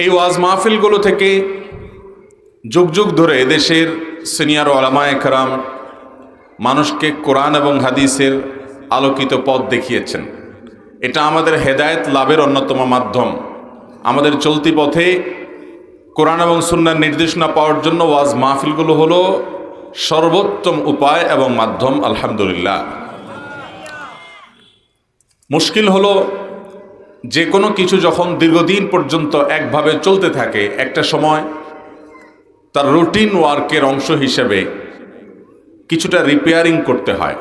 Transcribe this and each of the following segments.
এই ওয়াজ মাহফিলগুলো থেকে যুগ যুগ ধরে দেশের সিনিয়র ওলামা একরাম মানুষকে কোরআন এবং হাদিসের আলোকিত পথ দেখিয়েছেন। এটা আমাদের হেদায়েত লাভের অন্যতম মাধ্যম। আমাদের চলতি পথে কোরআন এবং সুন্নার নির্দেশনা পাওয়ার জন্য ওয়াজ মাহফিলগুলো হলো সর্বোত্তম উপায় এবং মাধ্যম, আলহামদুলিল্লাহ। মুশকিল হলো যে কোনো কিছু যখন দীর্ঘদিন পর্যন্ত একভাবে চলতে থাকে, একটা সময় তার রুটিন ওয়ার্কের অংশ হিসেবে কিছুটা রিপেয়ারিং করতে হয়।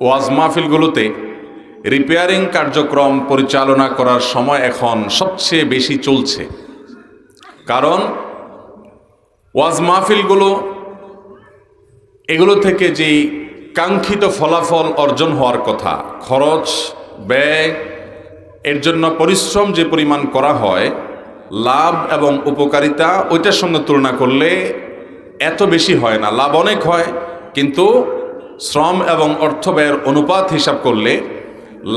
ওয়াজ মাহফিলগুলোতে রিপেয়ারিং কার্যক্রম পরিচালনা করার সময় এখন সবচেয়ে বেশি চলছে। কারণ ওয়াজ মাহফিলগুলো এগুলো থেকে যেই কাঙ্ক্ষিত ফলাফল অর্জন হওয়ার কথা, খরচ, ব্যয় এর জন্য পরিশ্রম যে পরিমাণ করা হয়, লাভ এবং উপকারিতা ওইটার সঙ্গে তুলনা করলে এত বেশি হয় না। লাভ অনেক হয়, কিন্তু শ্রম এবং অর্থ ব্যয়ের অনুপাত হিসাব করলে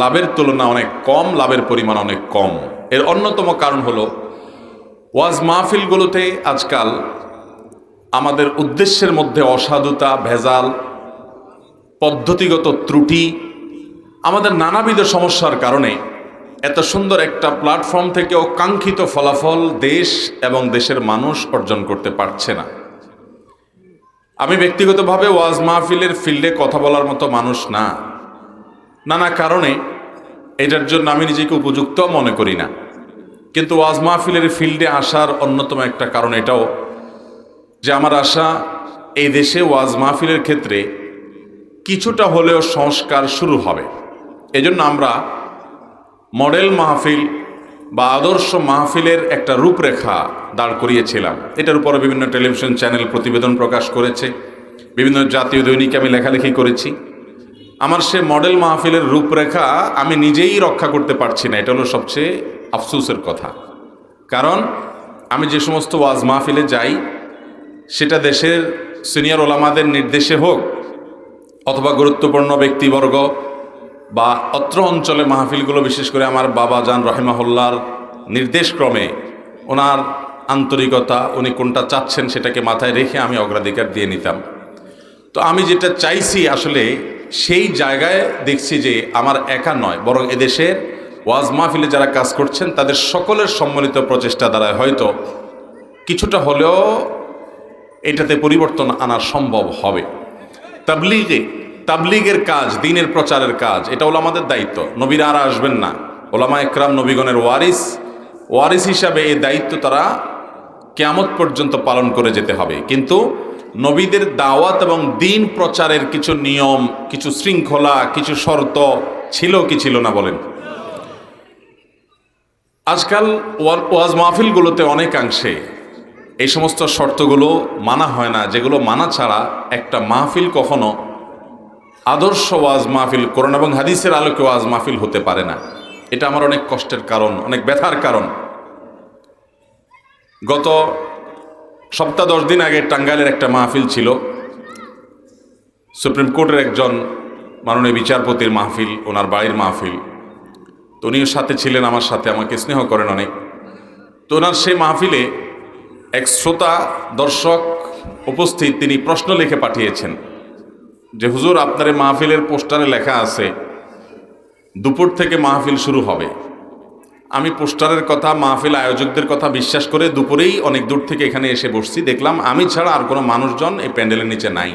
লাভের তুলনা অনেক কম, লাভের পরিমাণ অনেক কম। এর অন্যতম কারণ হলো, ওয়াজ মাহফিলগুলোতে আজকাল আমাদের উদ্দেশ্যের মধ্যে অসাধুতা, ভেজাল, পদ্ধতিগত ত্রুটি, আমাদের নানাবিধ সমস্যার কারণে এত সুন্দর একটা প্ল্যাটফর্ম থেকেও কাঙ্ক্ষিত ফলাফল দেশ এবং দেশের মানুষ অর্জন করতে পারছে না। আমি ব্যক্তিগতভাবে ওয়াজ মাহফিলের ফিল্ডে কথা বলার মতো মানুষ না। নানা কারণে এটার জন্য আমি নিজেকে উপযুক্ত মনে করি না। কিন্তু ওয়াজ মাহফিলের ফিল্ডে আসার অন্যতম একটা কারণ এটাও যে আমার আশা, এই দেশে ওয়াজ মাহফিলের ক্ষেত্রে কিছুটা হলেও সংস্কার শুরু হবে। এজন্য আমরা মডেল মাহফিল বা আদর্শ মাহফিলের একটা রূপরেখা দাঁড় করিয়েছিলাম। এটার উপরে বিভিন্ন টেলিভিশন চ্যানেল প্রতিবেদন প্রকাশ করেছে, বিভিন্ন জাতীয় দৈনিকে আমি লেখালেখি করেছি। আমার সে মডেল মাহফিলের রূপরেখা আমি নিজেই রক্ষা করতে পারছি না, এটা হলো সবচেয়ে আফসোসের কথা। কারণ আমি যে সমস্ত ওয়াজ মাহফিলে যাই, সেটা দেশের সিনিয়র ওলামাদের নির্দেশে হোক অথবা গুরুত্বপূর্ণ ব্যক্তিবর্গ বা অত্র অঞ্চলে মাহফিলগুলো, বিশেষ করে আমার বাবা জান রহেমাহুল্লার নির্দেশক্রমে ওনার আন্তরিকতা, উনি কোনটা চাচ্ছেন সেটাকে মাথায় রেখে আমি অগ্রাধিকার দিয়ে নিতাম। তো আমি যেটা চাইছি আসলে সেই জায়গায় দেখছি যে আমার একা নয়, বরং এদেশের ওয়াজ মাহফিলে যারা কাজ করছেন, তাদের সকলের সম্মিলিত প্রচেষ্টা দ্বারা হয়তো কিছুটা হলেও এটাতে পরিবর্তন আনা সম্ভব হবে। তাবলিগে তাবলিগের কাজ, দিনের প্রচারের কাজ, এটা হলো আমাদের দায়িত্ব। নবীরা আর আসবেন না। ওলামা একরাম, নবীগণের ওয়ারিস। ওয়ারিস হিসাবে এই দায়িত্ব তারা কেয়ামত পর্যন্ত পালন করে যেতে হবে। কিন্তু নবীদের দাওয়াত এবং দিন প্রচারের কিছু নিয়ম, কিছু শৃঙ্খলা, কিছু শর্ত ছিল কি ছিল না বলেন? আজকাল ওয়াজ মাহফিলগুলোতে অনেকাংশে এই সমস্ত শর্তগুলো মানা হয় না। যেগুলো মানা ছাড়া একটা মাহফিল কখনো আদর্শ ওয়াজ মাহফিল কোরআন এবং হাদিসের আলোকে ওয়াজ মাহফিল হতে পারে না। এটা আমার অনেক কষ্টের কারণ, অনেক ব্যথার কারণ। গত সপ্তাহ দশ দিন আগে টাঙ্গাইলের একটা মাহফিল ছিল। সুপ্রিম কোর্টের একজন মাননীয় বিচারপতির মাহফিল, ওনার বাড়ির মাহফিল। তো উনিও সাথে ছিলেন, আমার সাথে আমাকে স্নেহ করেন অনেক। তো ওনার সেই মাহফিলে এক শ্রোতা, দর্শক উপস্থিত, তিনি প্রশ্ন লিখে পাঠিয়েছেন। যে হুজুর, আপনার এই মাহফিলের পোস্টারে লেখা আছে, দুপুর থেকে মাহফিল শুরু হবে। আমি পোস্টারের কথা, মাহফিল আয়োজকদের কথা বিশ্বাস করে দুপুরেই অনেক দূর থেকে এখানে এসে বসছি। দেখলাম, আমি ছাড়া আর কোনো মানুষজন এই প্যান্ডেলের নিচে নাই।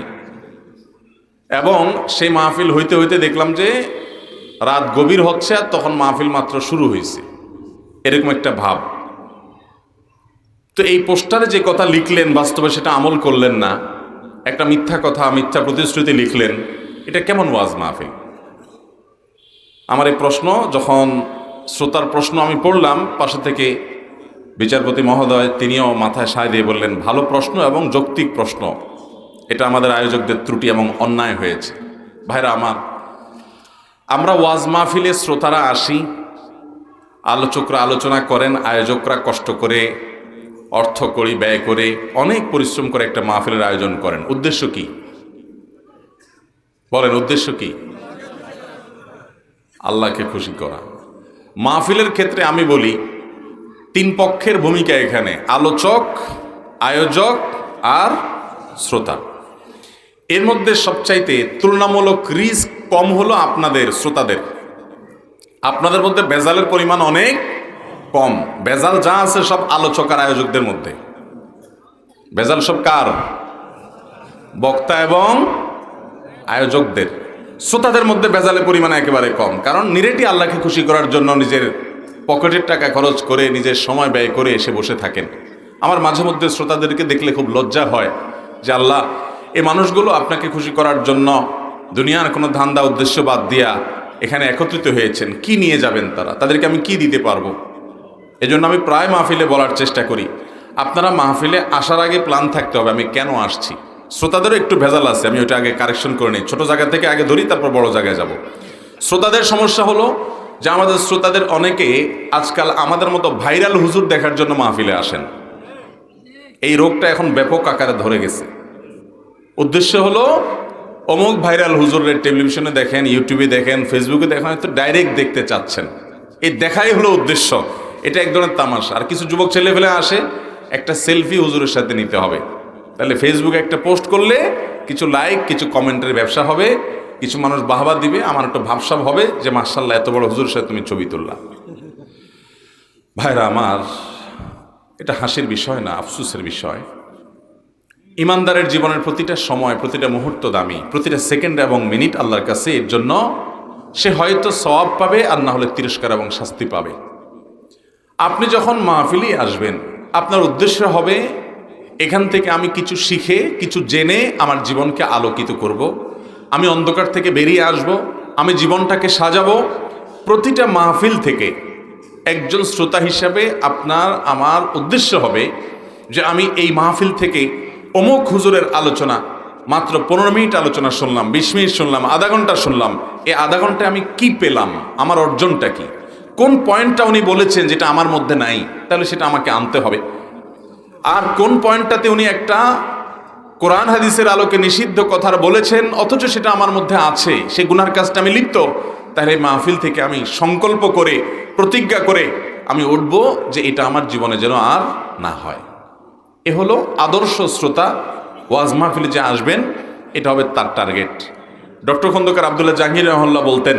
এবং সেই মাহফিল হইতে হইতে দেখলাম যে রাত গভীর হচ্ছে আর তখন মাহফিল মাত্র শুরু হয়েছে এরকম একটা ভাব। তো এই পোস্টারে যে কথা লিখলেন, বাস্তবে সেটা আমল করলেন না। একটা মিথ্যা কথা, মিথ্যা প্রতিশ্রুতি লিখলেন, এটা কেমন ওয়াজ মাহফিল? আমার এই প্রশ্ন, যখন শ্রোতার প্রশ্ন আমি পড়লাম, পাশে থেকে বিচারপতি মহোদয় তিনিও মাথায় সায় দিয়ে বললেন, ভালো প্রশ্ন এবং যৌক্তিক প্রশ্ন। এটা আমাদের আয়োজকদের ত্রুটি এবং অন্যায় হয়েছে। ভাইরা আমার, আমরা ওয়াজ মাহফিলে শ্রোতারা আসি, আলোচকরা আলোচনা করেন, আয়োজকরা কষ্ট করে অর্থ করি ব্যয় করে অনেক পরিশ্রম করে একটা মাহফিলের আয়োজন করেন। উদ্দেশ্য কি? বলেন, উদ্দেশ্য কি? আল্লাহকে খুশি করা। মাহফিলের ক্ষেত্রে আমি বলি, তিন পক্ষের ভূমিকা এখানে, আলোচক, আয়োজক আর শ্রোতা। এর মধ্যে সবচাইতে তুলনামূলক রিস্ক কম হলো আপনাদের শ্রোতাদের। আপনাদের মধ্যে বেজালের পরিমাণ অনেক কম। বেজাল যা আছে সব আলোচক আর আয়োজকদের মধ্যে। বেজাল সব কার? বক্তা এবং আয়োজকদের। শ্রোতাদের মধ্যে বেজালের পরিমাণ একেবারে কম। কারণ নিরেটি আল্লাহকে খুশি করার জন্য নিজের পকেটের টাকা খরচ করে, নিজের সময় ব্যয় করে এসে বসে থাকেন। আমার মাঝে মধ্যে শ্রোতাদেরকে দেখলে খুব লজ্জা হয় যে আল্লাহ এই মানুষগুলো আপনাকে খুশি করার জন্য দুনিয়ার কোনো ধান্দা উদ্দেশ্য বাদ দিয়া এখানে একত্রিত হয়েছেন। কি নিয়ে যাবেন তারা? তাদেরকে আমি কি দিতে পারব? এজন্য আমি প্রায় মাহফিলে বলার চেষ্টা করি। আপনারা মাহফিলে আসার আগে প্ল্যান থাকতে হবে, আমি কেন আসছি? শ্রোতাদেরও একটু ভেজাল আছে, আমি ওইটা আগে কারেকশন করে নিই। ছোটো জায়গা থেকে আগে ধরি, তারপর বড় জায়গায় যাব। শ্রোতাদের সমস্যা হলো যে আমাদের শ্রোতাদের অনেকে আজকাল আমাদের মতো ভাইরাল হুজুর দেখার জন্য মাহফিলে আসেন। এই রোগটা এখন ব্যাপক আকারে ধরে গেছে। উদ্দেশ্য হলো, অমুক ভাইরাল হুজুরের টেলিভিশনে দেখেন, ইউটিউবে দেখেন ফেসবুকে দেখেন তো ডাইরেক্ট দেখতে চাচ্ছেন। এই দেখাই হলো উদ্দেশ্য। এটা এক ধরনের তামাশা। আর কিছু যুবক ছেলে ফেলে আসে, একটা সেলফি হুজুরের সাথে নিতে হবে। তাহলে ফেসবুকে একটা পোস্ট করলে কিছু লাইক কিছু কমেন্টের ব্যবসা হবে, কিছু মানুষ বাহবা দিবে, আমার একটু ভাবসাব হবে যে মার্শাল্লাহ এত বড় হুজুরের সাথে তুমি ছবি তুললা। ভাইরা আমার, এটা হাসির বিষয় না, আফসুসের বিষয়। ইমানদারের জীবনের প্রতিটা সময়, প্রতিটা মুহূর্ত দামি, প্রতিটা সেকেন্ড এবং মিনিট আল্লাহর কাছে, এর জন্য সে হয়তো সওয়াব পাবে আর না হলে তিরস্কার এবং শাস্তি পাবে। আপনি যখন মাহফিলি আসবেন, আপনার উদ্দেশ্য হবে, এখান থেকে আমি কিছু শিখে, কিছু জেনে আমার জীবনকে আলোকিত করব। আমি অন্ধকার থেকে বেরিয়ে আসব, আমি জীবনটাকে সাজাবো। প্রতিটা মাহফিল থেকে একজন শ্রোতা হিসাবে আপনার, আমার উদ্দেশ্য হবে যে আমি এই মাহফিল থেকে অমুক হুজুরের আলোচনা, মাত্র পনেরো মিনিট আলোচনা শুনলাম, বিশ মিনিট শুনলাম, আধা ঘণ্টা শুনলাম। এই আধা ঘন্টায় আমি কি পেলাম? আমার অর্জনটা কি? কোন পয়েন্টটা উনি বলেছেন যেটা আমার মধ্যে নাই, তাহলে সেটা আমাকে আনতে হবে। আর কোন পয়েন্টটাতে উনি একটা কোরআন হাদিসের আলোকে নিষিদ্ধ কথার বলেছেন, অথচ সেটা আমার মধ্যে আছে, সে গুনার কাজটা আমি লিপ্ত, তাহলে মাহফিল থেকে আমি সংকল্প করে, প্রতিজ্ঞা করে আমি উঠব যে এটা আমার জীবনে যেন আর না হয়। এ হলো আদর্শ শ্রোতা ওয়াজ মাহফিলে যে আসবেন, এটা হবে তার টার্গেট। ডক্টর খন্দকার আবদুল্লাহ জাহাঙ্গীর রহল্লা বলতেন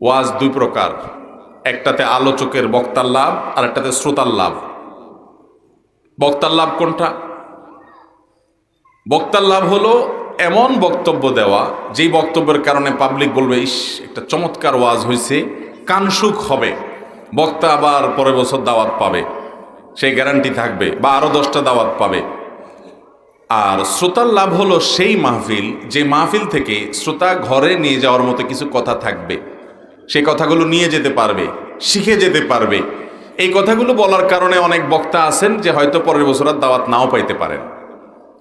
ওয়াজ দুই প্রকার। একটাতে আলোচকের বক্তার লাভ আর একটাতে শ্রোতার লাভ। বক্তার লাভ কোনটা? বক্তার লাভ হলো এমন বক্তব্য দেওয়া, যেই বক্তব্যের কারণে পাবলিক বলবে, ইস, একটা চমৎকার ওয়াজ হয়েছে কানসুক হবে। বক্তা আবার পরের বছর দাওয়াত পাবে। সেই গ্যারান্টি থাকবে বা আরও দশটা দাওয়াত পাবে। আর শ্রোতার লাভ হলো সেই মাহফিল, যে মাহফিল থেকে শ্রোতা ঘরে নিয়ে যাওয়ার মতো কিছু কথা থাকবে। সেই কথাগুলো নিয়ে যেতে পারবে, শিখে যেতে পারবে। এই কথাগুলো বলার কারণে অনেক বক্তা আছেন যে হয়তো পরের বছর আর দাওয়াত নাও পাইতে পারেন।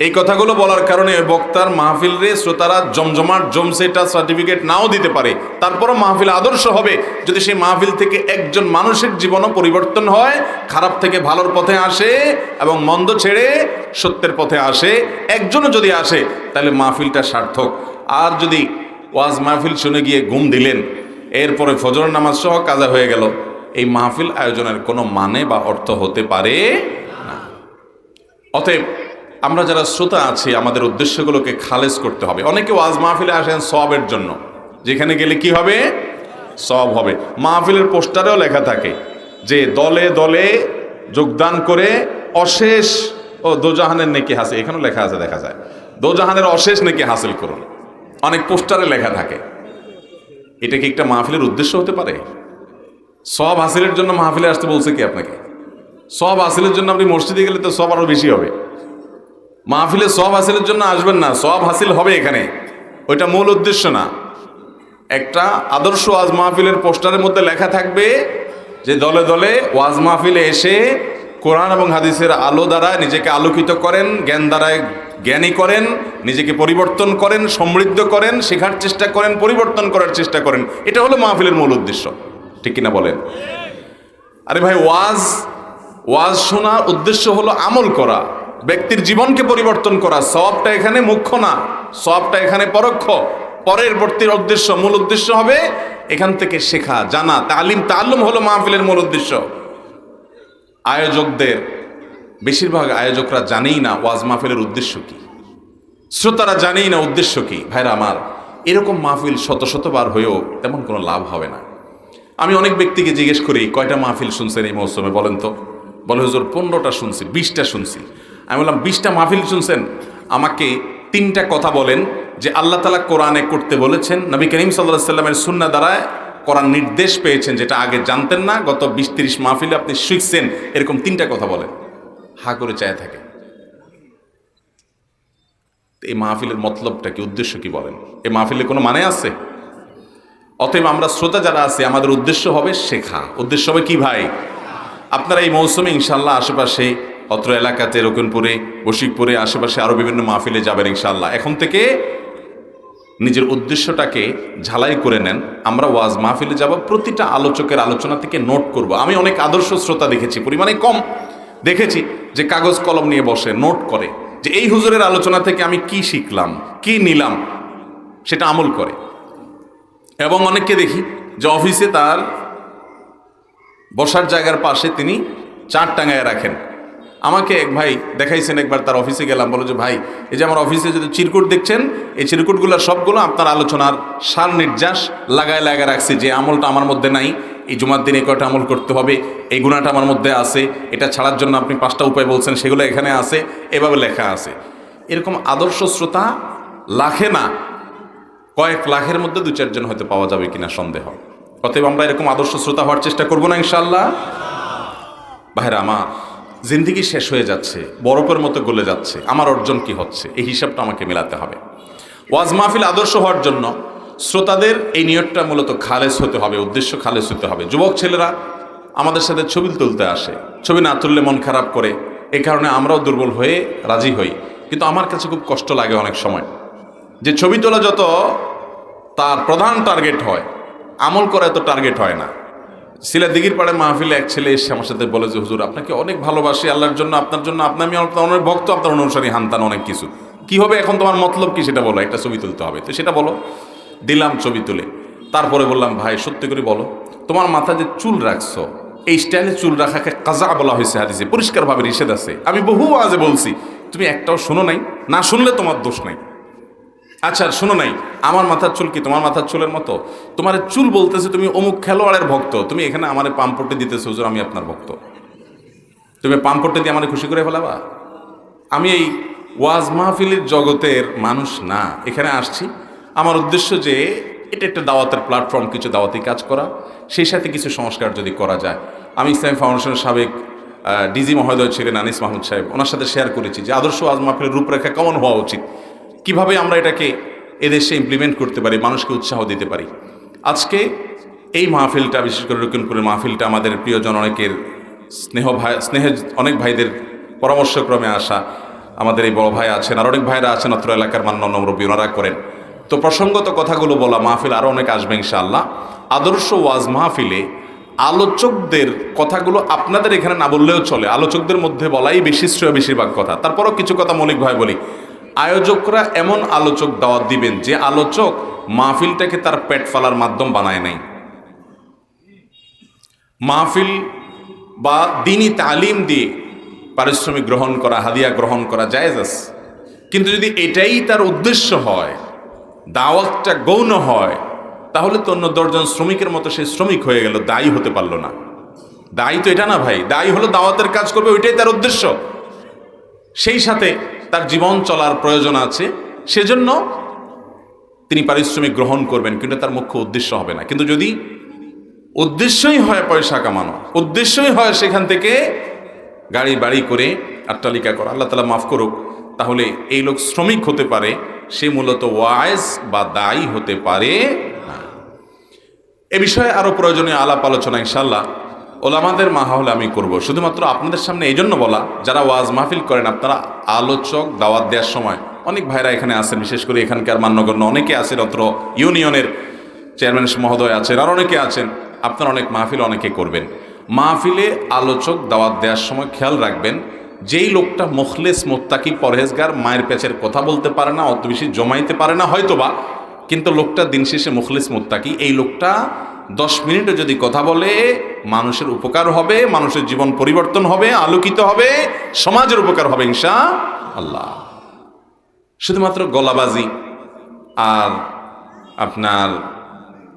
এই কথাগুলো বলার কারণে ওই বক্তার মাহফিল রে শ্রোতারা জমজমাট, জমসেটা সার্টিফিকেট নাও দিতে পারে। তারপরও মাহফিল আদর্শ হবে। যদি সেই মাহফিল থেকে একজন মানুষের জীবনও পরিবর্তন হয়, খারাপ থেকে ভালোর পথে আসে এবং মন্দ ছেড়ে সত্যের পথে আসে, একজনও যদি আসে, তাহলে মাহফিলটা সার্থক। আর যদি ওয়াজ মাহফিল শুনে গিয়ে ঘুম দিলেন এরপরে ফজর নামাজ সহ কাজা হয়ে গেল। এই মাহফিল আয়োজনের কোনো মানে বা অর্থ হতে পারে না। অতএব আমরা যারা শ্রোতা আছি, আমাদের উদ্দেশ্যগুলোকে খালেজ করতে হবে। অনেকে ওয়াজ মাহফিলে আসেন সবের জন্য। যেখানে গেলে কি হবে? সব হবে। মাহফিলের পোস্টারেও লেখা থাকে যে, দলে দলে যোগদান করে অশেষ ও দোজাহানের নেকি হাসিল। এখানেও লেখা আছে, দেখা যায়। দোজাহানের অশেষ নেকি হাসিল করুন। অনেক পোস্টারে লেখা থাকে। এটা কি একটা মাহফিলের উদ্দেশ্য হতে পারে? সব হাসিলের জন্য মাহফিলে আসতে বলছে কি আপনাকে? সব হাসিলের জন্য আপনি মসজিদে গেলে তো সব আরও বেশি হবে। মাহফিলে সব হাসিলের জন্য আসবেন না, সব হাসিল হবে এখানে। ওইটা মূল উদ্দেশ্য না। একটা আদর্শ ওয়াজ মাহফিলের পোস্টারের মধ্যে লেখা থাকবে যে দলে দলে ওয়াজ মাহফিলে এসে কোরআন এবং হাদিসের আলো দ্বারা নিজেকে আলোকিত করেন, জ্ঞান দ্বারায় জ্ঞানী করেন, নিজেকে পরিবর্তন করেন, সমৃদ্ধ করেন, শেখার চেষ্টা করেন, পরিবর্তন করার চেষ্টা করেন। এটা হলো মাহফিলের মূল উদ্দেশ্য। ঠিক কিনা বলেন? আরে ভাই, ওয়াজ ওয়াজ শোনার উদ্দেশ্য হলো আমল করা। ব্যক্তির জীবনকে পরিবর্তন করা। সবটা এখানে মুখ্য না। সবটা এখানে পরোক্ষ। পরের বর্তীর উদ্দেশ্য, মূল উদ্দেশ্য হবে এখান থেকে শেখা, জানা। তালিম তাল্লুম হলো মাহফিলের মূল উদ্দেশ্য। আয়োজকদের বেশিরভাগ আয়োজকরা জানেই না ওয়াজ মাহফিলের উদ্দেশ্য কি। শ্রোতারা জানেই না উদ্দেশ্য কি। ভাইরা আমার, এরকম মাহফিল শত শতবার হয়েও তেমন কোনো লাভ হবে না। আমি অনেক ব্যক্তিকে জিজ্ঞেস করি, কয়টা মাহফিল শুনছেন এই মৌসুমে বলেন তো? বলে, হুজুর, পনেরোটা শুনছি, বিশটা শুনছি। আমি বললাম, বিশটা মাহফিল শুনছেন? আমাকে তিনটা কথা বলেন যে আল্লাহ তালা কোরআনে করতে বলেছেন, নবী করিম সাল্লাহ সাল্লামের সুন্না দ্বারায় করার নির্দেশ পেয়েছেন, যেটা আগে জানতেন না, গত বিশ তিরিশ মাহফিলে আপনি শিখছেন, এরকম তিনটা কথা বলেন। হা করে চায় থাকে। এই মাহফিলের মতলবটা কি, উদ্দেশ্য কি বলেন? এই মাহফিলে কোনো মানে আছে? অতএব আমরা শ্রোতা যারা আছি, আমাদের উদ্দেশ্য হবে শেখা। উদ্দেশ্য হবে কি ভাই? আপনারা এই মৌসুমে ইনশাল্লাহ আশেপাশে, অত্র এলাকাতে, রকুনপুরে, বশিকপুরে, আশেপাশে আরও বিভিন্ন মাহফিলে যাবেন ইনশাল্লাহ এখন থেকে নিজের উদ্দেশ্যটাকে ঝালাই করে নেন। আমরা ওয়াজ মাহফিলে যাব, প্রতিটা আলোচকের আলোচনা থেকে নোট করব। আমি অনেক আদর্শ শ্রোতা দেখেছি, পরিমাণে কম। দেখেছি যে কাগজ কলম নিয়ে বসে, নোট করে যে এই হুজুরের আলোচনা থেকে আমি কি শিখলাম, কি নিলাম, সেটা আমল করে। এবং অনেককে দেখি যে অফিসে তার বসার জায়গার পাশে তিনি চার টাঙায় রাখেন। আমাকে এক ভাই দেখাইছেন একবার, তার অফিসে গেলাম, বলো যে, ভাই, এই যে আমার অফিসে যদি চিরকুট দেখছেন, এই চিরকুটগুলোর সবগুলো আপনার আলোচনার সার নির্যাস লাগায় লাগায় রাখছি, যে আমলটা আমার মধ্যে নাই, এই জুমার দিনে কয়টা আমল করতে হবে, এই গুণাটা আমার মধ্যে আছে, এটা ছাড়ার জন্য আপনি পাঁচটা উপায় বলছেন, সেগুলো এখানে আছে, এভাবে লেখা আছে। এরকম আদর্শ শ্রোতা লাখে না, কয়েক লাখের মধ্যে দু চারজন হয়তো পাওয়া যাবে কিনা সন্দেহ। অতএব আমরা এরকম আদর্শ শ্রোতা হওয়ার চেষ্টা করব না ইনশাল্লাহ ভাইরা আমার জিন্দিগি শেষ হয়ে যাচ্ছে, বরফের মতো গলে যাচ্ছে, আমার অর্জন কি হচ্ছে? এই হিসাবটা আমাকে মেলাতে হবে। ওয়াজ মাহফিল আদর্শ হওয়ার জন্য শ্রোতাদের এই নিয়তটা মূলত খালেস হতে হবে, উদ্দেশ্য খালেস হতে হবে। যুবক ছেলেরা আমাদের সাথে ছবি তুলতে আসে, ছবি না তুললে মন খারাপ করে এই কারণে আমরাও দুর্বল হয়ে রাজি হই। কিন্তু আমার কাছে খুব কষ্ট লাগে অনেক সময়। যে ছবি তোলা যত তার প্রধান টার্গেট হয়, আমল করা এত টার্গেট হয় না। সিলা দিঘির পাড়ে মাহফিলে এক ছেলে এসে আমার সাথে বলে যে, হুজুর, আপনাকে অনেক ভালোবাসি আল্লাহর জন্য, আপনার জন্য, আপনার আমি আপনার ভক্ত, আপনার অনুসারী হানতান অনেক কিছু। কি হবে এখন তোমার মতলব কি সেটা বলো, একটা ছবি তুলতে হবে। তো সেটা বলো, দিলাম ছবি তুলে। তারপরে বললাম, ভাই, সত্যি করে বলো, তোমার মাথা যে চুল রাখছো, এই স্টাইলে চুল রাখাকে কাজা বলা হয়েছে হাদিসে, পরিষ্কারভাবে নিষেধ আছে। আমি বহু আজে বলছি, তুমি একটাও শোনো নাই, না শুনলে তোমার দোষ নাই। আচ্ছা শোনো নাই, আমার মাথার চুল কি তোমার মাথার চুলের মতো? তোমার চুল বলতেছে তুমি অমুক খেলোয়াড়ের ভক্ত, তুমি এখানে আমার পাম্পটে দিতেছো, হুজুর, আমি আপনার ভক্ত। তুমি পাম্পটে দিয়ে আমার খুশি করে ফেলাবা? আমি এই ওয়াজ মাহফিলের জগতের মানুষ না, এখানে আসছি। আমার উদ্দেশ্য যে এটা একটা দাওয়াতের প্ল্যাটফর্ম কিছু দাওয়াতি কাজ করা, সেই সাথে কিছু সংস্কার যদি করা যায়। আমি ইসলাম ফাউন্ডেশনের সাবেক ডিজি মহোদয় ছিলেন আনিস মাহমুদ সাহেব, ওনার সাথে শেয়ার করেছি যে আদর্শ ওয়াজ মাহফিলের রূপরেখা কেমন হওয়া উচিত। কীভাবে আমরা এটাকে এদেশে ইমপ্লিমেন্ট করতে পারি, মানুষকে উৎসাহ দিতে পারি? আজকে এই মাহফিলটা, বিশেষ করে রকিনপুরের মাহফিলটা আমাদের প্রিয়জন অনেকের স্নেহ ভাই, স্নেহের অনেক ভাইদের পরামর্শক্রমে আসা আমাদের এই বড় ভাই আছেন, আর অনেক ভাইরা আছেন অত্র এলাকার মান্য নমরবী, ওনারা করেন। তো প্রসঙ্গত কথাগুলো বলা মাহফিল আরও অনেক আসবে ইনশাআল্লাহ। আদর্শ ওয়াজ মাহফিলে আলোচকদের কথাগুলো আপনাদের এখানে না বললেও চলে, আলোচকদের মধ্যে বলাই বেশি শ্রেয় বেশিরভাগ কথা। তারপরও কিছু কথা মৌলিকভাবে বলি। আয়োজকরা এমন আলোচক দাওয়াত দিবেন যে আলোচক মাহফিলটাকে তার পেট ফালার মাধ্যম বানায় নাই। মাহফিল বা দিনই তালিম দিয়ে পারিশ্রমিক গ্রহণ করা, হাদিয়া গ্রহণ করা জায়েজ আছে। কিন্তু যদি এটাই তার উদ্দেশ্য হয়, দাওয়াতটা গৌণ হয়, তাহলে তো অন্য দশজন শ্রমিকের মতো সে শ্রমিক হয়ে গেল, দায়ী হতে পারল না। দায়ী তো এটা না ভাই, দায়ী হলো দাওয়াতের কাজ করবে, ওইটাই তার উদ্দেশ্য। সেই সাথে তার জীবন চলার প্রয়োজন আছে, সেজন্য তিনি পারিশ্রমিক গ্রহণ করবেন, কিন্তু তার মুখ্য উদ্দেশ্য হবে না। কিন্তু যদি উদ্দেশ্যই হয় পয়সা কামানো, উদ্দেশ্যই হয় সেখান থেকে গাড়ি বাড়ি করে আট্টালিকা করা, আল্লাহ তালা মাফ করুক, তাহলে এই লোক শ্রমিক হতে পারে, সে মূলত ওয়াইজ বা দায়ী হতে পারে এ বিষয়ে আরও প্রয়োজনীয় আলাপ আলোচনা ইনশাল্লাহ ওলামাদের মাহল আমি করব। শুধুমাত্র আপনাদের সামনে এই জন্য বলা, যারা ওয়াজ মাহফিল করেন, আপনারা আলোচক দাওয়াত দেওয়ার সময় অনেক ভাইরা এখানে আছেন, বিশেষ করে এখানকার মান্যগণ্য অনেকে আছেন অত্র ইউনিয়নের চেয়ারম্যান মহোদয় আছেন, আর অনেকে আছেন, আপনারা অনেক মাহফিল অনেকে করবেন। মাহফিলে আলোচক দাওয়াত দেওয়ার সময় খেয়াল রাখবেন, যেই লোকটা মুখলেস, মোত্তাকি, পরহেজগার, মায়ের পেঁচের কথা বলতে পারে না, অত বেশি জমাইতে পারে না হয়তোবা, কিন্তু লোকটা দিন শেষে মুখলেস, মোত্তাকি, এই লোকটা দশ মিনিটও যদি কথা বলে, মানুষের উপকার হবে, মানুষের জীবন পরিবর্তন হবে, আলোকিত হবে, সমাজের উপকার হবে, ইনশা আল্লাহ। শুধুমাত্র গলাবাজি আর আপনার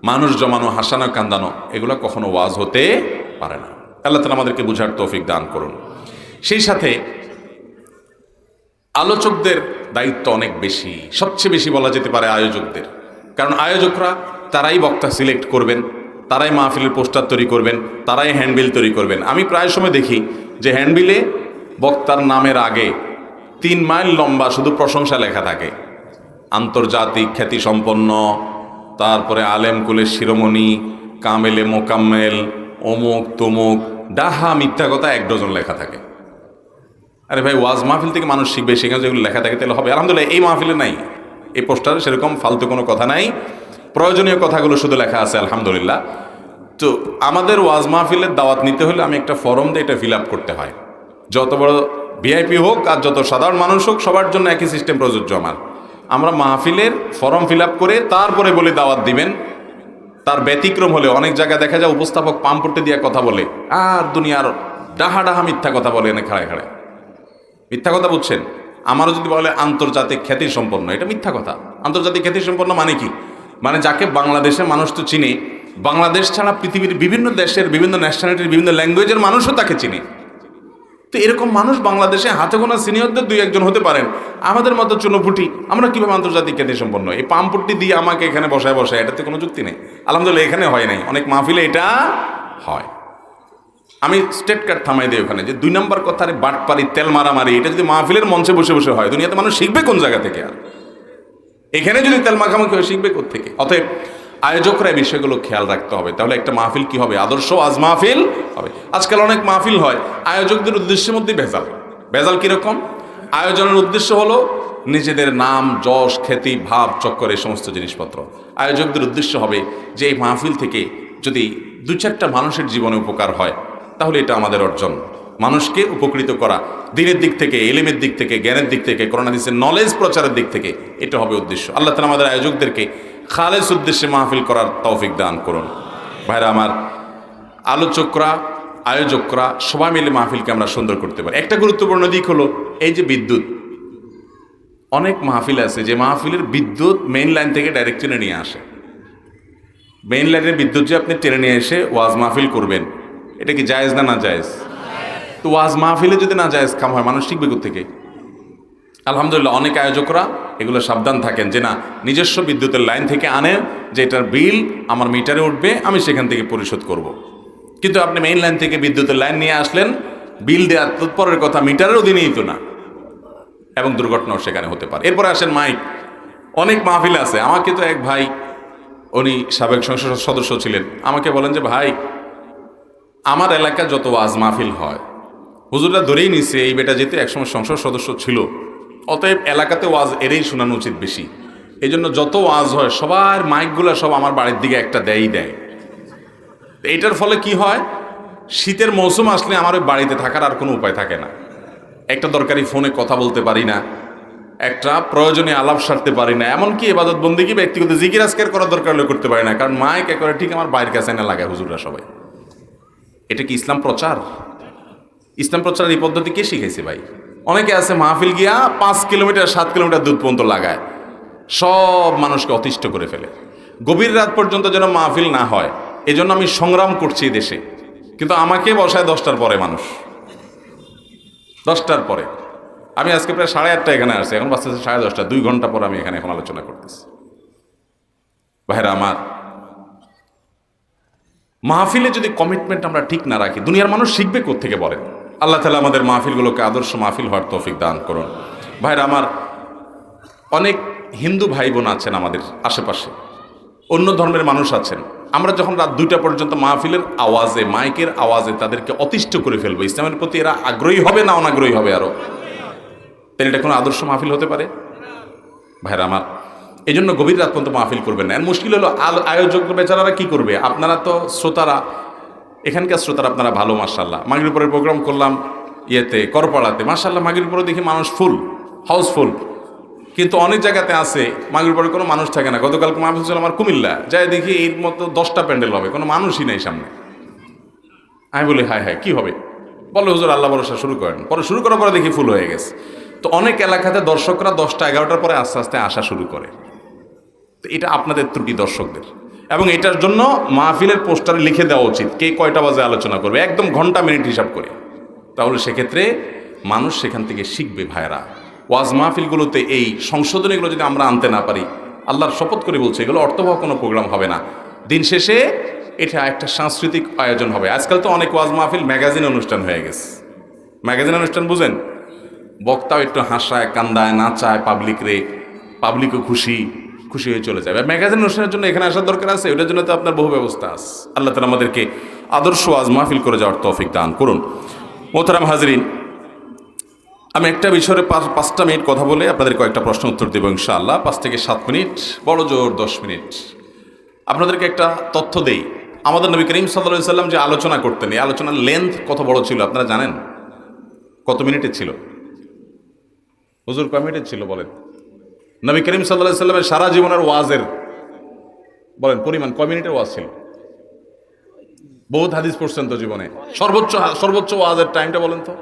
মানুষ জমানো হাসানো কান্দানো, এগুলো কখনো ওয়াজ হতে পারে না। আল্লাহ তালা আমাদেরকে বুঝার তৌফিক দান করুন। সেই সাথে আলোচকদের দায়িত্ব অনেক বেশি, সবচেয়ে বেশি বলা যেতে পারে আয়োজকদের। কারণ আয়োজকরা তারাই বক্তা সিলেক্ট করবেন। তারাই মাহফিলের পোস্টার তৈরি করবেন, তারাই হ্যান্ডবিল তৈরি করবেন। আমি প্রায় সময় দেখি যে হ্যান্ডবিলে বক্তার নামের আগে তিন মাইল লম্বা শুধু প্রশংসা লেখা থাকে। আন্তর্জাতিক খ্যাতিসম্পন্ন, তারপরে আলেম কুলের শিরোমণি, কামেলে মোকাম্মেল, অমুক তমুক, ডাহা মিথ্যা কথা এক ডজন লেখা থাকে। আরে ভাই, ওয়াজ মাহফিল থেকে মানুষ শিখবে সেখানে যেগুলো লেখা থাকে তাহলে হবে। আলহামদুলিল্লাহ, এই মাহফিলে নাই। এই পোস্টারে সেরকম ফালতু কোনো কথা নাই। প্রয়োজনীয় কথাগুলো শুধু লেখা আছে, আলহামদুলিল্লাহ। তো আমাদের ওয়াজ মাহফিলের দাওয়াত নিতে হলে আমি একটা ফর্ম দিয়ে এটা ফিল করতে হয়। যত বড় ভিআইপি হোক আর যত সাধারণ মানুষ হোক, সবার জন্য একই সিস্টেম প্রযোজ্য আমার। আমরা মাহফিলের ফর্ম ফিল করে তারপরে বলে দাওয়াত দিবেন। তার ব্যতিক্রম হলে অনেক জায়গায় দেখা যায় উপস্থাপক পাম্পটে দিয়ে কথা বলে। আর দুনিয়ার ডাহা ডাহা মিথ্যা কথা বলে এনে খাড়ায় খাড়ায়। মিথ্যা কথা বুঝছেন? আমারও যদি বলে আন্তর্জাতিক খ্যাতি সম্পন্ন এটা মিথ্যা কথা। আন্তর্জাতিক খ্যাতি সম্পন্ন মানে কি? মানে যাকে বাংলাদেশের মানুষ তো চিনে, বাংলাদেশ ছাড়া পৃথিবীর বিভিন্ন দেশের, বিভিন্ন ন্যাশনালিটির বিভিন্ন ল্যাঙ্গুয়েজের মানুষও তাকে চিনে। তো এরকম মানুষ বাংলাদেশে হাতে গোনা সিনিয়রদের দুই একজন হতে পারেন। আমাদের মতো চুনোপুটি, আমরা কীভাবে আন্তর্জাতিক খ্যাতি সম্পন্ন? এই পাম্পট্টি দিয়ে আমাকে এখানে বসায় বসায়, এটাতে কোনো যুক্তি নেই। আলহামদুলিল্লাহ, এখানে হয় নাই। অনেক মাহফিলে এটা হয়। আমি স্টেট কার্ড থামাই দিই ওখানে যে, দুই নম্বর কথা বাটপারি তেল মারামারি, এটা যদি মাহফিলের মঞ্চে বসে বসে হয়, দুনিয়াতে মানুষ শিখবে কোন জায়গা থেকে আর? এখানে যদি তেল মাখামাখি হয়, শিখবে থেকে অতএব আয়োজকরা এই বিষয়গুলো খেয়াল রাখতে হবে। তাহলে একটা মাহফিল কি হবে? আদর্শ আজ মাহফিল হবে। আজকাল অনেক মাহফিল হয়, আয়োজকদের উদ্দেশ্যের মধ্যে ভেজাল। ভেজাল কীরকম? আয়োজনের উদ্দেশ্য হলো নিজেদের নাম, যশ, খ্যাতি, ভাব, চক্কর, এই সমস্ত জিনিসপত্র। আয়োজকদের উদ্দেশ্য হবে যে এই মাহফিল থেকে যদি দু চারটা মানুষের জীবনে উপকার হয়, তাহলে এটা আমাদের অর্জন। মানুষকে উপকৃত করা। দিনের দিক থেকে এলেমের দিক থেকে, জ্ঞানের দিক থেকে করোনা দিসের নলেজ প্রচারের দিক থেকে এটা হবে উদ্দেশ্য। আল্লাহ তালা আমাদের আয়োজকদেরকে খালেজ উদ্দেশ্যে মাহফিল করার তৌফিক দান করুন। ভাইরা আমার, আলোচকরা, আয়োজকরা সবাই মিলে মাহফিলকে আমরা সুন্দর করতে পারি। একটা গুরুত্বপূর্ণ দিক হলো এই যে বিদ্যুৎ। অনেক মাহফিল আছে যে মাহফিলের বিদ্যুৎ মেইন লাইন থেকে ডাইরেক্ট টেনে নিয়ে আসে। মেইন লাইনের বিদ্যুৎ যে আপনি টেনে নিয়ে এসে ওয়াজ মাহফিল করবেন, এটা কি জায়েজ না না জায়েজ? তো ওয়াজ মাহফিলে যদি না জায়েজ কাম হয়, মানুষ শিখবে থেকে আলহামদুলিল্লাহ, অনেক আয়োজকরা এগুলো সাবধান থাকেন যে না, নিজস্ব বিদ্যুতের লাইন থেকে আনে যে এটার বিল আমার মিটারে উঠবে, আমি সেখান থেকে পরিশোধ করব। কিন্তু আপনি মেইন লাইন থেকে বিদ্যুতের লাইন নিয়ে আসলেন, বিল দেওয়ার তৎপরের কথা, মিটারের অধীনেই তো না। এবং দুর্ঘটনাও সেখানে হতে পারে। এরপরে আসেন মাইক। অনেক মাহফিল আছে। আমাকে তো এক ভাই, উনি সাবেক সংসদ সদস্য ছিলেন। আমাকে বলেন যে, ভাই, আমার এলাকা যত ওয়াজ মাহফিল হয় হুজুররা ধরেই নিছে এই বেটা যেতে একসময় সংসদ সদস্য ছিল। অতএব এলাকাতে ওয়াজ এরেই শোনানো উচিত বেশি। এই জন্য যত ওয়াজ হয়, সবার মাইকগুলো সব আমার বাড়ির দিকে একটা দেয়ই দেয়। এটার ফলে কি হয়? শীতের মৌসুম আসলে আমার ওই বাড়িতে থাকার আর কোনো উপায় থাকে না। একটা দরকারি ফোনে কথা বলতে পারি না, একটা প্রয়োজনে আলাপ সারতে পারি না। এমনকি এবাদত বন্দি কি ব্যক্তিগত জিকির আজকের করার দরকার হলে করতে পারি না, কারণ মাইক একেবারে ঠিক আমার বাইরের কাছে না লাগায় হুজুররা সবাই। এটা কি ইসলাম প্রচার? ইসলাম প্রচারের এই পদ্ধতি কে শিখাইছে ভাই? অনেকে আছে মাহফিল গিয়া পাঁচ কিলোমিটার, সাত কিলোমিটার দূর পর্যন্ত লাগায়। সব মানুষকে অতিষ্ঠ করে ফেলে। গভীর রাত পর্যন্ত যেন মাহফিল না হয়, এজন্য আমি সংগ্রাম করছি দেশে। কিন্তু আমাকে বসায় দশটার পরে মানুষ। দশটার পরে। আমি আজকে প্রায় সাড়ে আটটা এখানে আসছি, এখন বাঁচতেছে সাড়ে দশটা। দুই ঘণ্টা পর আমি এখানে এখন আলোচনা করতেছি। ভাইরা আমার, মাহফিলে যদি কমিটমেন্ট আমরা ঠিক না রাখি, দুনিয়ার মানুষ শিখবে থেকে বলেন? আল্লাহ তালা আমাদের মাহফিলগুলোকে আদর্শ মাহফিল হওয়ার তৌফিক দান করুন। ভাইরা, আমার অনেক হিন্দু ভাই বোন আছেন আমাদের আশেপাশে। অন্য ধর্মের মানুষ আছেন। আমরা যখন রাত দুইটা পর্যন্ত মাহফিলের আওয়াজে, মাইকের আওয়াজে তাদেরকে অতিষ্ঠ করে ফেলব, ইসলামের প্রতি এরা আগ্রহী হবে না অনাগ্রহী হবে আরও তাহলে এটা কোনো আদর্শ মাহফিল হতে পারে? ভাইরা, আমার এই জন্য গভীর রাত পর্যন্ত মাহফিল করবেন না। মুশকিল হলো আল- আয়োজক বেচারারা কি করবে? আপনারা তো শ্রোতারা এখানকার শ্রোতারা আপনারা ভালো মার্শাল্লাহ মাগির উপরে প্রোগ্রাম করলাম ইয়েতে, করপাড়াতে। মার্শাল্লাহ মাগির উপরে দেখি মানুষ ফুল, হাউসফুল। কিন্তু অনেক জায়গাতে আছে মাগরির পরে কোনো মানুষ থাকে না। গতকালকে মাহফিল ছিল আমার কুমিল্লা। যাই দেখি এর মতো দশটা প্যান্ডেল হবে, কোনো মানুষই নেই সামনে। আমি বলি, হায় হায়, কি হবে? বলে, হুজুর, আল্লাহ ভরসা শুরু করেন। পরে শুরু করার পরে দেখি ফুল হয়ে গেছে। তো অনেক এলাকাতে দর্শকরা দশটা, এগারোটার পরে আস্তে আস্তে আসা শুরু করে। তো এটা আপনাদের ত্রুটি দর্শকদের। এবং এটার জন্য মাহফিলের পোস্টারে লিখে দেওয়া উচিত। কে কয়টা বাজে আলোচনা করবে? একদম ঘণ্টা মিনিট হিসাব করে। তাহলে সেক্ষেত্রে মানুষ সেখান থেকে শিখবে ভাইরা ওয়াজ মাহফিলগুলোতে এই সংশোধনীগুলো যদি আমরা আনতে না পারি, আল্লাহর শপথ করে বলছে, এগুলো অর্থবহ কোনো প্রোগ্রাম হবে না। দিন শেষে এটা একটা সাংস্কৃতিক আয়োজন হবে। আজকাল তো অনেক ওয়াজ মাহফিল ম্যাগাজিন অনুষ্ঠান হয়ে গেছে। ম্যাগাজিন অনুষ্ঠান বুঝেন? বক্তাও একটু হাসায়, কান্দায়, নাচায় পাবলিক রে পাবলিকও খুশি। খুশি হয়ে চলে যাবে ম্যাগাজিন অনুষ্ঠানের জন্য এখানে আসার দরকার আছে, ওটার জন্য তো আপনার বহু ব্যবস্থা আছে। আল্লাহ তালা আমাদেরকে আদর্শ আজ মাহফিল করে যাওয়ার তৌফিক দান করুন। মোহতারাম হাজরিন, আমি একটা বিষয়ে পাঁচ, পাঁচটা মিনিট কথা বলে আপনাদের কয়েকটা প্রশ্ন উত্তর দেবো ইনশাআল্লাহ। পাঁচ থেকে সাত মিনিট, বড় জোর দশ মিনিট। আপনাদেরকে একটা তথ্য দেই। আমাদের নবী করিম সাল্লা সাল্লাম যে আলোচনা করতেন, এই আলোচনার লেন্থ কত বড় ছিল আপনারা জানেন? কত মিনিটের ছিল? হুজুর কয় মিনিটের ছিল বলেন? নবী করিম সাল্লাহ সাল্লামের সারা জীবনের ওয়াজের, বলেন, পরিমাণ কয় মিনিটের ওয়াজ ছিল। বহুত হাদিস পড়ছেন তো জীবনে। সর্বোচ্চ সর্বোচ্চ ওয়াজের টাইমটা বলেন তো।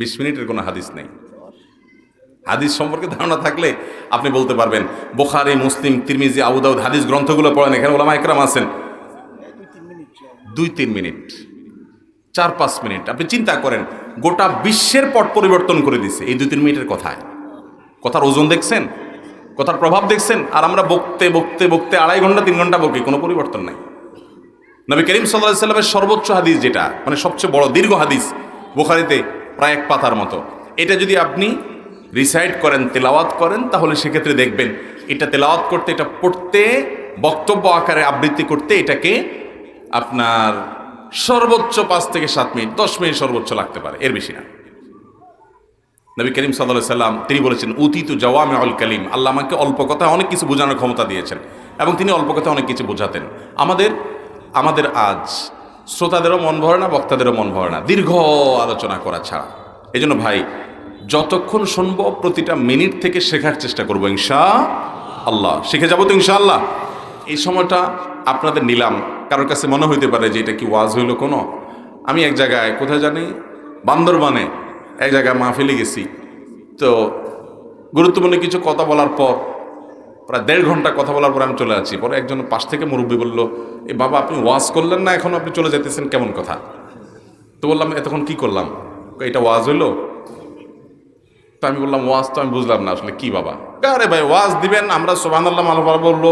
বিশ মিনিটের কোনো হাদিস নেই। হাদিস সম্পর্কে ধারণা থাকলে আপনি বলতে পারবেন। বোখারি, মুসলিম, তিরমিজি আবুদাউদ হাদিস গ্রন্থগুলো পড়েন, এখানে ওলামা একরাম আছেন। দুই তিন মিনিট চার পাঁচ মিনিট, আপনি চিন্তা করেন, গোটা বিশ্বের পট পরিবর্তন করে দিছে এই দুই তিন মিনিটের কথায়। কথার ওজন দেখছেন? কথার প্রভাব দেখছেন? আর আমরা বকতে বকতে বকতে আড়াই ঘণ্টা, তিন ঘণ্টা বকি, কোনো পরিবর্তন নাই। নবী করিম সাল্লাহ সাল্লামের সর্বোচ্চ হাদিস যেটা মানে সবচেয়ে বড় দীর্ঘ হাদিস বুখারিতে প্রায় এক পাতার মতো। এটা যদি আপনি রিসাইড করেন, তেলাওয়াত করেন, তাহলে সেক্ষেত্রে দেখবেন এটা তেলাওয়াত করতে, এটা পড়তে, বক্তব্য আকারে আবৃত্তি করতে এটাকে আপনার সর্বোচ্চ পাঁচ থেকে সাত মিনিট, দশ মিনিট সর্বোচ্চ লাগতে পারে, এর বেশি না। নবী করিম সাল্লাহ সাল্লাম, তিনি বলেছেন, উতিতু জওয়ামে অল কালিম আল্লাহ আমাকে অল্প কথায় অনেক কিছু বোঝানোর ক্ষমতা দিয়েছেন এবং তিনি অল্প কথায় অনেক কিছু বোঝাতেন। আমাদের আমাদের আজ শ্রোতাদেরও মন ভরে না, বক্তাদেরও মন ভরে না। দীর্ঘ আলোচনা করা ছাড়া। এই জন্য ভাই, যতক্ষণ শুনব প্রতিটা মিনিট থেকে শেখার চেষ্টা করব ইনশা আল্লাহ শিখে যাব তো ইনশা আল্লাহ এই সময়টা আপনাদের নিলাম। কারোর কাছে মনে হইতে পারে যে এটা কি ওয়াজ হইল কোনো? আমি এক জায়গায়, কোথায় জানি? বান্দরবানে এক জায়গায় মাহফিলে গেছি। তো গুরুত্বপূর্ণ কিছু কথা বলার পর, প্রায় দেড় ঘণ্টা কথা বলার পর আমি চলে আসছি পরে একজন পাশ থেকে মুরব্বী বলল, এ বাবা, আপনি ওয়াজ করলেন না? এখন আপনি চলে যেতেছেন কেমন কথা? তো বললাম, এতক্ষণ কি করলাম? এটা ওয়াজ হইল? তো আমি বললাম, ওয়াজ তো আমি বুঝলাম না, আসলে কি বাবা? আরে ভাই, ওয়াজ দিবেন? আমরা সোহান আল্লাহ মালবা বলল,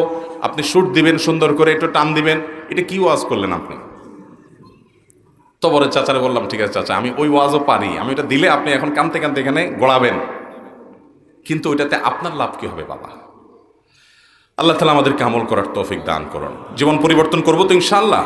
আপনি শুট দিবেন সুন্দর করে, একটু টান দিবেন। এটা কি ওয়াজ করলেন আপনি? তো বলে চাচারে বললাম, ঠিক আছে চাচা, আমি ওই ওয়াজও পারি। আমি ওটা দিলে আপনি এখন কানতে কানতে এখানে গড়াবেন। কিন্তু ওইটাতে আপনার লাভ কি হবে বাবা? আল্লাহ তালা আমাদেরকে আমল করার তৌফিক দান করুন। জীবন পরিবর্তন করব তো ইনশাল্লাহ